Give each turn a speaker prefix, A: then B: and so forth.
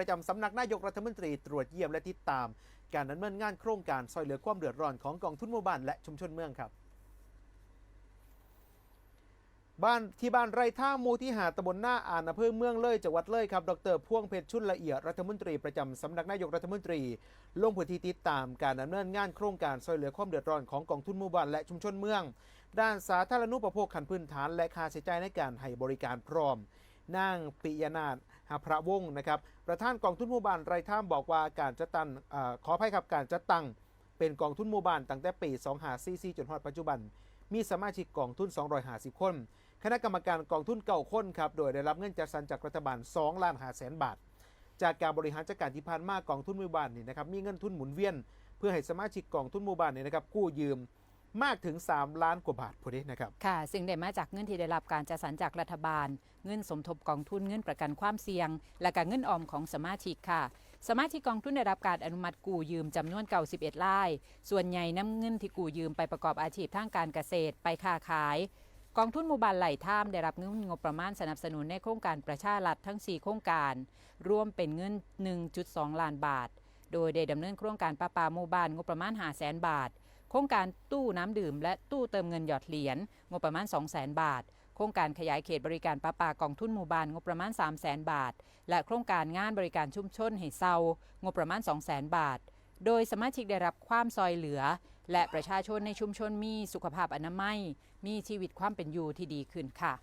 A: ประจำสำนักนายกรัฐมนตรีตรวจเยี่ยมและติดตาม การดำเนินงานโครงการซอยเหลือความเดือดร้อนของกองทุนหมู่บ้านและชุมชนเมืองครับบ้านที่บ้านไร่ท่ามูที่หาตำบลหน้าอ่านอำเภอเมืองเลยจังหวัดเลยครับ ดรพ่วงเพชรชุนละเอียดรัฐมนตรีประจำสำนักนายกรัฐมนตรี ลงพื้นที่ติดตามการดำเนินงานโครงการซอยเหลือความเดือดร้อนของกองทุนหมู่บ้านและชุมชนเมือง ด้านสาธารณูปโภคขั้นพื้นฐานและค่าใช้จ่ายในการให้บริการพร้อม นางปิยนาถหาพระวงศ์นะครับประธานกองทุนหมู่บ้านไรท่ามบอกว่าการจัดตั้งเอ่อขออภัยครับการจัดตั้งเป็นกองทุนหมู่บ้านตั้งแต่ปี 2544 จนฮอดปัจจุบัน มีสมาชิกกองทุน 250 คน คณะกรรมการกองทุนเก่าคนครับโดยได้รับเงินจัดสรรจากรัฐบาล2ล้าน5แสนบาท จากการบริหารจัดการที่ผ่านมากองทุนหมู่บ้านนี่นะครับมีเงินทุนหมุนเวียน เพื่อให้สมาชิกกองทุนหมู่บ้านนี่นะครับกู้ยืม มากถึง 3 ล้านกว่าบาทพอดีนะครับ
B: ค่ะ ซึ่งได้มาจากเงินที่ได้รับการจัดสรรจากรัฐบาล เงินสมทบกองทุนเงินประกันความเสี่ยง และการเงินออมของสมาชิกค่ะ สมาชิกกองทุนได้รับการอนุมัติกู้ยืมจำนวน91รายส่วนใหญ่นำเงินที่กู้ยืมไปประกอบอาชีพทางการเกษตรไปค้าขายกองทุนหมู่บ้านไหลท่ามได้รับเงินงบประมาณสนับสนุนในโครงการประชารัฐทั้ง 4 โครงการ รวมเป็นเงิน 1.2 ล้านบาท โดยได้ดำเนินโครงการประปาหมู่บ้านงบประมาณ5 0 0แสนบาท โครงการตู้น้ำดื่ม และตู้เติมเงินหยอดเหรียญงบประมาณ 2 0 0 0 0 0 บาท โครงการขยายเขตบริการประปากองทุนหมู่บ้านงบประมาณ 3 0 0 0 0 0 บาท และโครงการงานบริการชุมชนให้เซางบประมาณ 2 0 0 0 0 0 บาท โดยสมาชิกได้รับความซอยเหลือ และประชาชนในชุมชนมีสุขภาพอนามัย มีชีวิตความเป็นอยู่ที่ดีขึ้นค่ะ